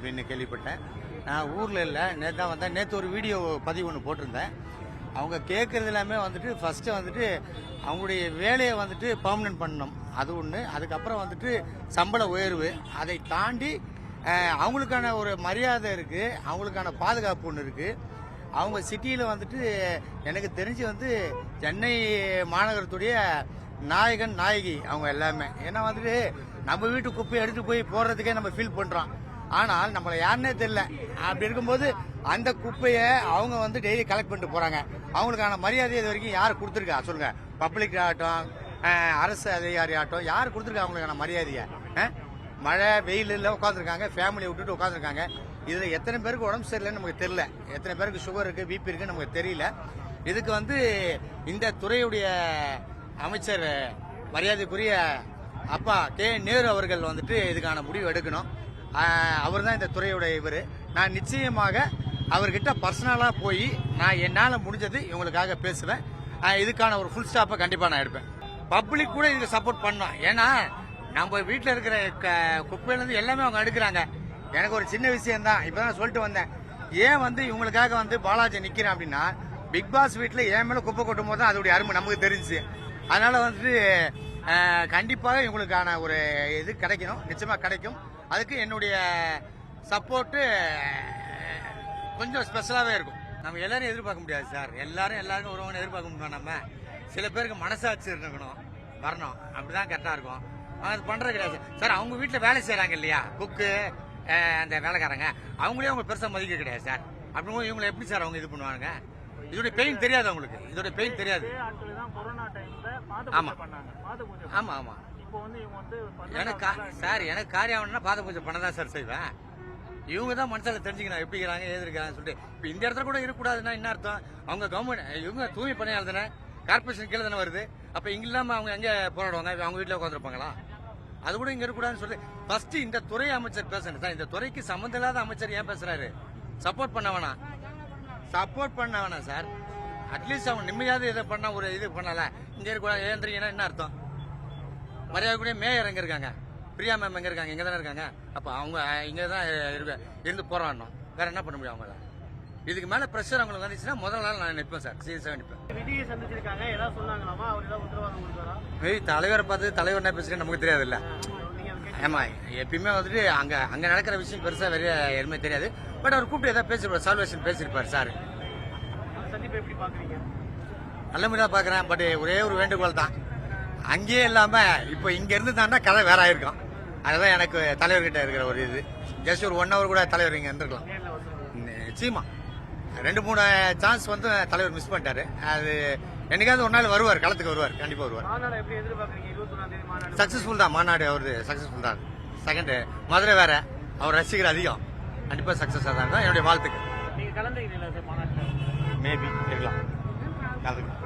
அப்படின்னு கேள்விப்பட்டேன். நான் ஊரில் இல்லை நேற்று தான் வந்தேன். நேற்று ஒரு வீடியோ பதிவு ஒன்று போட்டிருந்தேன். அவங்க கேட்குறது எல்லாமே வந்துட்டு ஃபஸ்ட்டு வந்துட்டு அவங்களுடைய வேலையை வந்துட்டு பர்மனன்ட் பண்ணணும். அது ஒன்று அதுக்கப்புறம் வந்துட்டு சம்பள உயர்வு. அதை தாண்டி அவங்களுக்கான ஒரு மரியாதை இருக்குது அவங்களுக்கான பாதுகாப்பு ஒன்று இருக்குது அவங்க சிட்டியில் வந்துட்டு எனக்கு தெரிஞ்சு வந்து சென்னை மாநகரத்துடைய நாயகன் நாயகி அவங்க எல்லாமே. ஏன்னா வந்துட்டு நம்ம வீட்டு குப்பையை எடுத்துகிட்டு போய் போடுறதுக்கே நம்ம ஃபீல் பண்ணுறோம் ஆனால் நம்மளை யாருன்னே தெரியல. அப்படி இருக்கும்போது அந்த குப்பையை அவங்க வந்து டெய்லி கலெக்ட் பண்ணிட்டு போகிறாங்க அவங்களுக்கான மரியாதை இது வரைக்கும் யார் கொடுத்துருக்கா? சொல்லுங்கள் பப்ளிக் ஆகட்டும் அரசு அதிகாரி ஆகட்டும் யார் கொடுத்துருக்கா அவங்களுக்கான மரியாதையை? மழை வெயிலில் உட்காந்துருக்காங்க ஃபேமிலியை விட்டுட்டு உட்காந்துருக்காங்க இதில் எத்தனை பேருக்கு உடம்பு சரியில்லைன்னு நமக்கு தெரியல. எத்தனை பேருக்கு சுகர் இருக்குது பிபி இருக்குன்னு நமக்கு தெரியல. இதுக்கு வந்து இந்த துறையுடைய அமைச்சர் மரியாதைக்குரிய அப்பா கே. நேரு அவர்கள் வந்துட்டு இதுக்கான முடிவு எடுக்கணும். அவர் தான் இந்த துறையுடைய இவர். நான் நிச்சயமாக அவர்கிட்ட பர்சனலாக போய் நான் என்னால் முடிஞ்சது இவங்களுக்காக பேசுவேன். இதுக்கான ஒரு ஃபுல் ஸ்டாப்பை கண்டிப்பாக நான் எடுப்பேன். பப்ளிக் கூட இதுக்கு சப்போர்ட் பண்ணோம் ஏன்னா நம்ம வீட்டில் இருக்கிற க- குப்பையிலேருந்து எல்லாமே அவங்க எடுக்கிறாங்க. எனக்கு ஒரு சின்ன விஷயம் தான் இப்போ தான் சொல்லிட்டு வந்தேன். ஏன் வந்து இவங்களுக்காக வந்து பாலாஜி நிற்கிறேன் அப்படின்னா பிக் பாஸ் வீட்டில் ஏன் மேலே குப்பை கொட்டும் போது தான் அதோடைய அருமை நமக்கு தெரிஞ்சு. அதனால் வந்துட்டு கண்டிப்பாக இவங்களுக்கான ஒரு இது கிடைக்கணும். நிச்சயமாக கிடைக்கும். அதுக்கு என்னுடைய சப்போர்ட்டு கொஞ்சம் ஸ்பெஷலாகவே இருக்கும். நம்ம எல்லாரும் எதிர்பார்க்க முடியாது சார் எல்லாரும் எல்லாருக்கும் ஒருவங்க எதிர்பார்க்க முடியும் நம்ம? சில பேருக்கு மனசாட்சி இருக்கணும் வரணும். அப்படிதான் கரெக்டாக இருக்கும். அது பண்ணுறது கிடையாது சார் அவங்க வீட்டில் வேலை செய்கிறாங்க இல்லையா? குக்கு அந்த வேலைக்காரங்க. அவங்களே அவங்க பெருசாக மதிக்க கிடையாது சார் அப்படிங்கும்போது இவங்களை எப்படி சார் அவங்க இது பண்ணுவாங்க இதோட பெயின் தெரியாது அவங்களுக்கு. இதோட பெயின் தெரியாது. இதே ஆட்கள் தான் கொரோனா டைம்ல பாத ஆமா. பூஜை பண்ணாங்க. பாத பூஜை ஆமாம் ஆமாம் இப்போ வந்து இவங்க வந்து எனக்கு சார் எனக்கு காரியம் ஆகணும்னா பாத பூஜை பண்ண தான் சார் செய்வேன். இவங்க தான் மனசில் தெரிஞ்சுக்கணும் எப்படி இருக்கிறாங்க ஏது சொல்லிட்டு. இப்போ இந்த இடத்துல கூட இருக்கக்கூடாதுன்னா என்ன அர்த்தம்? அவங்க கவர்மெண்ட் இவங்க தூய்மை பணியாளர் தானே? கார்பரேஷன் கீழே தானே வருது. அப்போ இங்க இல்லாமல் அவங்க எங்கே போராடுவாங்க? அவங்க வீட்டில் உட்காந்துருப்பாங்களா அது கூட இங்கே இருக்கக்கூடாதுன்னு சொல்லி ஃபர்ஸ்ட் இந்த துறை அமைச்சர் பேசணும் சார் இந்த துறைக்கு சம்மந்தம் இல்லாத அமைச்சர் ஏன் பேசுறாரு? சப்போர்ட் பண்ண வேணாம். சப்போர்ட் பண்ண வேணாம் சார். அட்லீஸ்ட் அவங்க நிம்மதியாவது இதை பண்ண ஒரு இது பண்ணல. இங்க இருக்கக்கூடாது ஏன்றீங்கன்னா என்ன அர்த்தம்? மரியாதை கூட மேயர் எங்க இருக்காங்க? பிரியா மேம் எங்க இருக்காங்க? இங்க தானே இருக்காங்க? அப்ப அவங்க இங்க தான் இருந்து போராடணும். வேற என்ன பண்ண முடியும் அவங்கள இதுக்கு மேல பிரஷர் அவங்களுக்கு வந்துச்சுன்னா முதல் நாள் நான் நிற்பேன் சார். சீரியஸாக நிற்பேன் ஏய் தலைவரை பார்த்து தலைவர் என்ன பேசுறேன்னு நமக்கு தெரியாது இல்ல ஆமா எப்பயுமே வந்துட்டு அங்க அங்க நடக்கிற விஷயம் பெருசா வெளியே எதுவுமே தெரியாது. பட் அவர் கூப்பிட்டு ஏதாவது பேசிருப்பார் சால்வேஷன் பேசியிருப்பார் சார். எப்படி பாக்குறீங்க நல்ல முறையாக பார்க்குறேன் பட் ஒரே ஒரு வேண்டுகோள் தான். அங்கேயே இல்லாமல் இப்போ இங்கே இருந்து தாண்டா கதை வேற ஆயிருக்கும். அதுதான் எனக்கு தலைவர்கிட்ட இருக்கிற ஒரு இது. ஜஸ்ட் ஒரு ஒன் ஹவர் கூட தலைவர் இங்கே இருந்திருக்கலாம். நிச்சயமா. ரெண்டு மூணு சான்ஸ் வந்து தலைவர் மிஸ் பண்ணிட்டாரு. அது என்னைக்காவது ஒரு நாள் வருவார் களத்துக்கு வருவார் கண்டிப்பாக வருவார். சக்ஸஸ்ஃபுல் தான். மாநாடு அவரது சக்ஸஸ்ஃபுல் தான். செகண்டு மதுரை வேற. அவர் ரசிகர் அதிகம். கண்டிப்பாக சக்ஸஸாக தான். இருக்கும் என்னுடைய வாழ்த்துக்கள். மாநாட்டில்? மேபி இருக்கலாம். கலந்துக்கலாம்.